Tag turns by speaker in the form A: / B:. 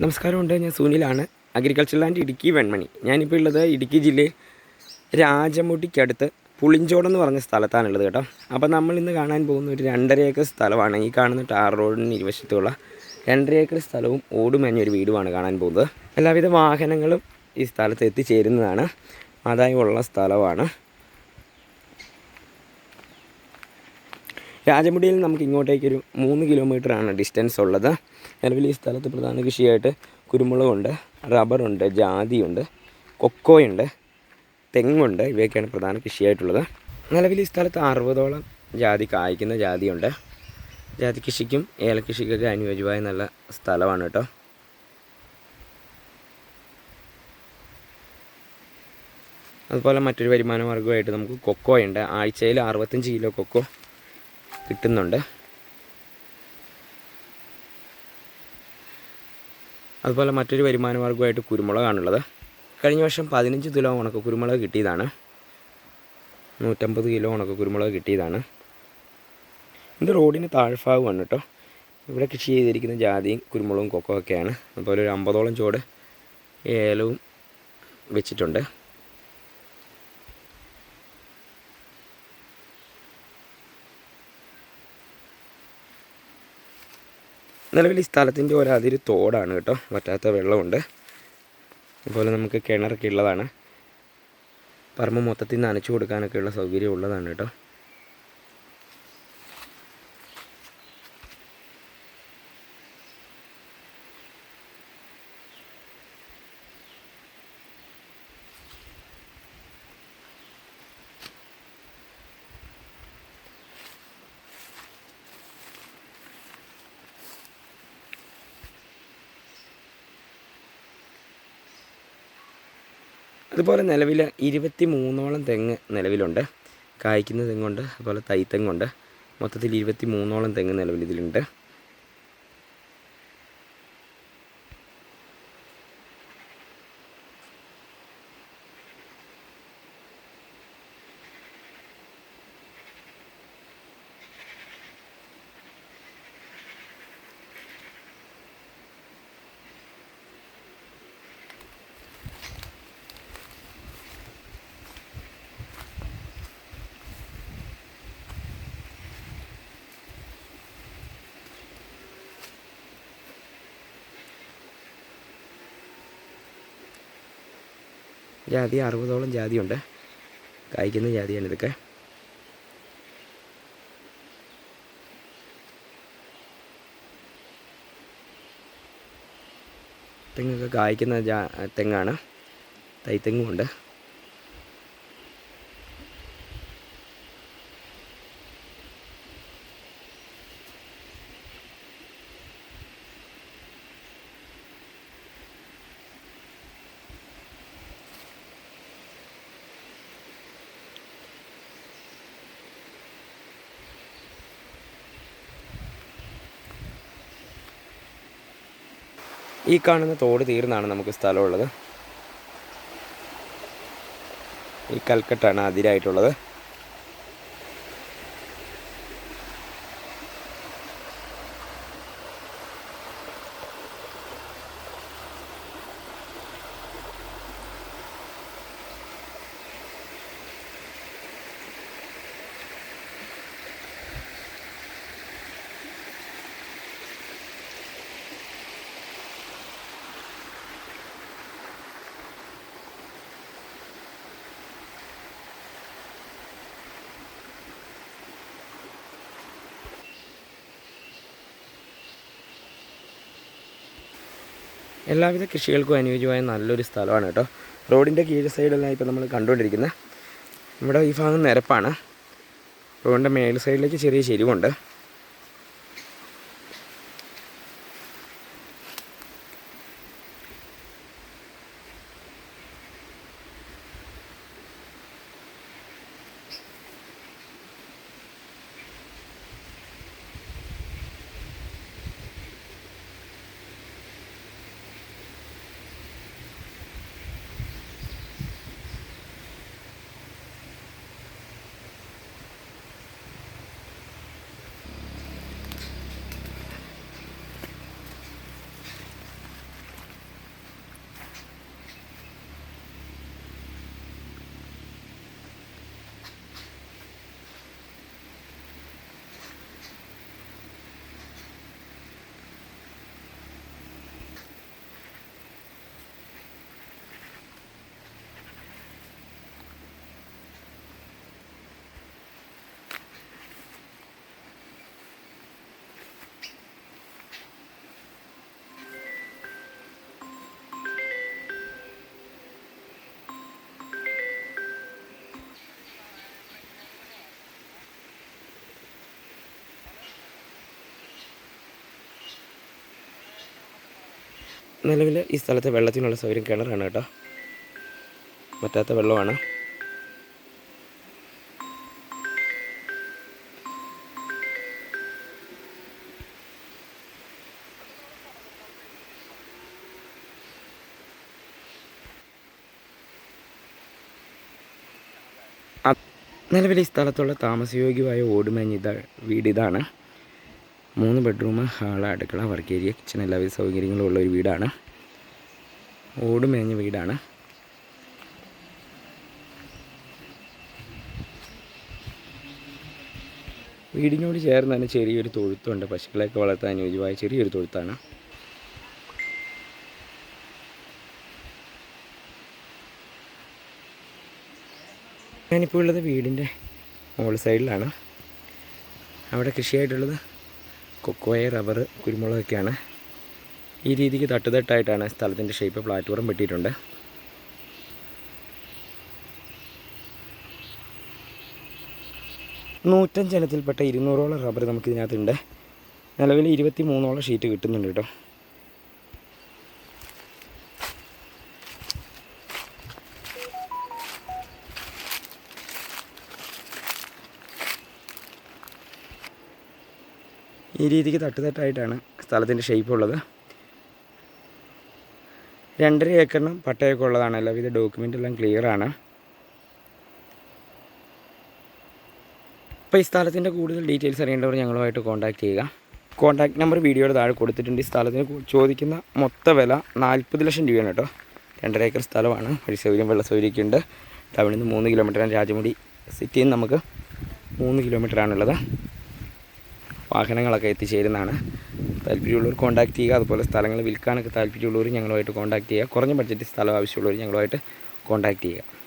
A: നമസ്കാരമുണ്ട് ഞാൻ സുനിലാണ്. Agriculture land Idukki Venmani. ഞാനിപ്പോൾ ഉള്ളത് ഇടുക്കി ജില്ലയിൽ രാജമുട്ടിക്കടുത്ത് പുളിഞ്ചോടെന്ന് പറഞ്ഞ സ്ഥലത്താണുള്ളത് കേട്ടോ. അപ്പോൾ നമ്മൾ ഇന്ന് കാണാൻ പോകുന്ന ഒരു രണ്ടര ഏക്കർ സ്ഥലമാണ്. ഈ കാണുന്ന ടാർ റോഡിന് ഇരുവശത്തുള്ള രണ്ടര ഏക്കർ സ്ഥലവും ഓടുമഞ്ഞ ഒരു വീടുമാണ് കാണാൻ പോകുന്നത്. എല്ലാവിധ വാഹനങ്ങളും ഈ സ്ഥലത്ത് എത്തിച്ചേരുന്നതാണ്. ആദായമുള്ള സ്ഥലമാണ്. രാജമുടിയിൽ നമുക്ക് ഇങ്ങോട്ടേക്കൊരു മൂന്ന് കിലോമീറ്ററാണ് ഡിസ്റ്റൻസ് ഉള്ളത്. നിലവിൽ ഈ സ്ഥലത്ത് പ്രധാന കൃഷിയായിട്ട് കുരുമുളകുണ്ട് റബ്ബറുണ്ട് ജാതിയുണ്ട് കൊക്കോയുണ്ട് തെങ്ങുണ്ട്. ഇവയൊക്കെയാണ് പ്രധാന കൃഷിയായിട്ടുള്ളത്. നിലവിൽ ഈ സ്ഥലത്ത് അറുപതോളം ജാതി കായ്ക്കുന്ന ജാതിയുണ്ട്. ജാതി കൃഷിക്കും ഏലകൃഷിക്കൊക്കെ അനുയോജ്യമായ നല്ല സ്ഥലമാണ് കേട്ടോ. അതുപോലെ മറ്റൊരു വരുമാന മാർഗമായിട്ട് നമുക്ക് കൊക്കോയുണ്ട്. ആഴ്ചയിൽ അറുപത്തഞ്ച് കിലോ കൊക്കോ കിട്ടുന്നുണ്ട്. അതുപോലെ മറ്റൊരു വരുമാന മാർഗമായിട്ട് കുരുമുളകാണുള്ളത്. കഴിഞ്ഞ വർഷം പതിനഞ്ച് കിലോ ഉണക്ക കുരുമുളക് കിട്ടിയതാണ്. നൂറ്റമ്പത് കിലോ ഉണക്ക കുരുമുളക് കിട്ടിയതാണ്. ഇത് റോഡിന് താഴ്ഭാഗമാണ് കേട്ടോ. ഇവിടെ കൃഷി ചെയ്തിരിക്കുന്ന ജാതിയും കുരുമുളകും കൊക്കോ ഒക്കെയാണ്. അതുപോലെ ഒരു അമ്പതോളം ചോട് ഏലവും വെച്ചിട്ടുണ്ട്. നിലവിൽ ഈ സ്ഥലത്തിന്റെ ഒരു അതിര് തോടാണ് കേട്ടോ. വറ്റാത്ത വെള്ളമുണ്ട്. അതുപോലെ നമുക്ക് കിണറൊക്കെ ഉള്ളതാണ്. പറമ്പ് മൊത്തത്തിൽ നനച്ചു കൊടുക്കാനൊക്കെ ഉള്ള സൗകര്യം ഉള്ളതാണ് കേട്ടോ. അതുപോലെ നിലവിൽ ഇരുപത്തി മൂന്നോളം തെങ്ങ് നിലവിലുണ്ട്. കായ്ക്കുന്ന തെങ്ങുണ്ട് അതുപോലെ തൈത്തെങ്ങുണ്ട് മൊത്തത്തിൽ ഇരുപത്തി മൂന്നോളം തെങ്ങ് നിലവിൽ ഇതിലുണ്ട്. ജാതി അറുപതോളം ജാതിയുണ്ട്. കായ്ക്കുന്ന ജാതിയാണ് ഇതൊക്കെ. തെങ്ങൊക്കെ കായ്ക്കുന്ന തെങ്ങാണ്. തൈത്തെങ്ങുമുണ്ട് ഈ കാണുന്ന തോട് തീർന്നാണ് നമുക്ക് സ്ഥലമുള്ളത്. ഈ കൽക്കട്ടാണ് അതിരായിട്ടുള്ളത്. എല്ലാവിധ കൃഷികൾക്കും അനുയോജ്യമായ നല്ലൊരു സ്ഥലമാണ് കേട്ടോ. റോഡിന്റെ കീഴ് സൈഡെല്ലാം ഇപ്പോൾ നമ്മൾ കണ്ടുകൊണ്ടിരിക്കുന്നത് നമ്മുടെ ഈ ഭാഗം നിരപ്പാണ്. റോഡിന്റെ മേൽ സൈഡിലേക്ക് ചെറിയ ചെരിവുണ്ട്. നിലവിൽ ഈ സ്ഥലത്ത് വെള്ളത്തിനുള്ള സൗകര്യം കിണറാണ് കേട്ടോ. പറ്റാത്ത വെള്ളമാണ്. നിലവിൽ ഈ സ്ഥലത്തുള്ള താമസയോഗ്യമായ ഓടുമേഞ്ഞ ഇതാ വീട് ഇതാണ്. മൂന്ന് ബെഡ്റൂം ഹാൾ അടുക്കള വർക്ക് ഏരിയ കിച്ചൺ എല്ലാവിധ സൗകര്യങ്ങളും ഉള്ള ഒരു വീടാണ്. ഓടുമേഞ്ഞ വീടാണ്. വീടിനോട് ചേർന്ന് തന്നെ ചെറിയൊരു തൊഴുത്തുണ്ട്. പശുക്കളെയൊക്കെ വളർത്താൻ അനുയോജ്യമായ ചെറിയൊരു തൊഴുത്താണ്. ഞാനിപ്പോൾ ഉള്ളത് വീടിന്റെ മോൾ സൈഡിലാണ് അവിടെ കൃഷിയായിട്ടുള്ളത് കൊക്കോയ റബ്ബർ കുരുമുളകൊക്കെയാണ്. ഈ രീതിക്ക് തട്ടുതട്ടായിട്ടാണ് സ്ഥലത്തിന്റെ ഷേപ്പ് പ്ലാറ്റ്ഫോം വെട്ടിയിട്ടുണ്ട്. നൂറ്റഞ്ച് ഇനത്തിൽപ്പെട്ട ഇരുന്നൂറോളം റബ്ബർ നമുക്കിതിനകത്തുണ്ട്. നിലവിൽ ഇരുപത്തി മൂന്നോളം ഷീറ്റ് കിട്ടുന്നുണ്ട് കേട്ടോ. ഈ രീതിക്ക് തട്ടുതട്ടായിട്ടാണ് സ്ഥലത്തിന്റെ ഷേപ്പ് ഉള്ളത് രണ്ടര ഏക്കറിനും പട്ടയൊക്കെ ഉള്ളതാണ് എല്ലാവിധ ഡോക്യുമെന്റ് എല്ലാം ക്ലിയർ ആണ്. അപ്പോൾ ഈ സ്ഥലത്തിന്റെ കൂടുതൽ ഡീറ്റെയിൽസ് അറിയേണ്ടവർ ഞങ്ങളുമായിട്ട് കോൺടാക്റ്റ് ചെയ്യുക. കോൺടാക്ട് നമ്പർ വീഡിയോയുടെ താഴെ കൊടുത്തിട്ടുണ്ട്. ഈ സ്ഥലത്തിന് ചോദിക്കുന്ന മൊത്ത വില നാൽപ്പത് ലക്ഷം രൂപയാണ് കേട്ടോ. രണ്ടര ഏക്കർ സ്ഥലമാണ്. വഴി സൗകര്യം വെള്ള സൗകര്യമൊക്കെ ഉണ്ട്. ടൗണിൽ നിന്ന് മൂന്ന് കിലോമീറ്ററാണ് രാജമുടി സിറ്റിയിൽ നിന്ന് നമുക്ക് മൂന്ന് കിലോമീറ്ററാണുള്ളത് വാഹനങ്ങളൊക്കെ എത്തിച്ചേരുന്നതാണ്. താല്പര്യമുള്ളവർ കോൺടാക്ട് ചെയ്യുക. അതുപോലെ സ്ഥലങ്ങൾ വിൽക്കാനൊക്കെ താല്പര്യമുള്ളവർ ഞങ്ങളുമായിട്ട് കോൺടാക്ട് ചെയ്യുക. കുറഞ്ഞ ബഡ്ജറ്റ് സ്ഥലം ആവശ്യമുള്ളവർ ഞങ്ങളുമായിട്ട് കോൺടാക്ട് ചെയ്യുക.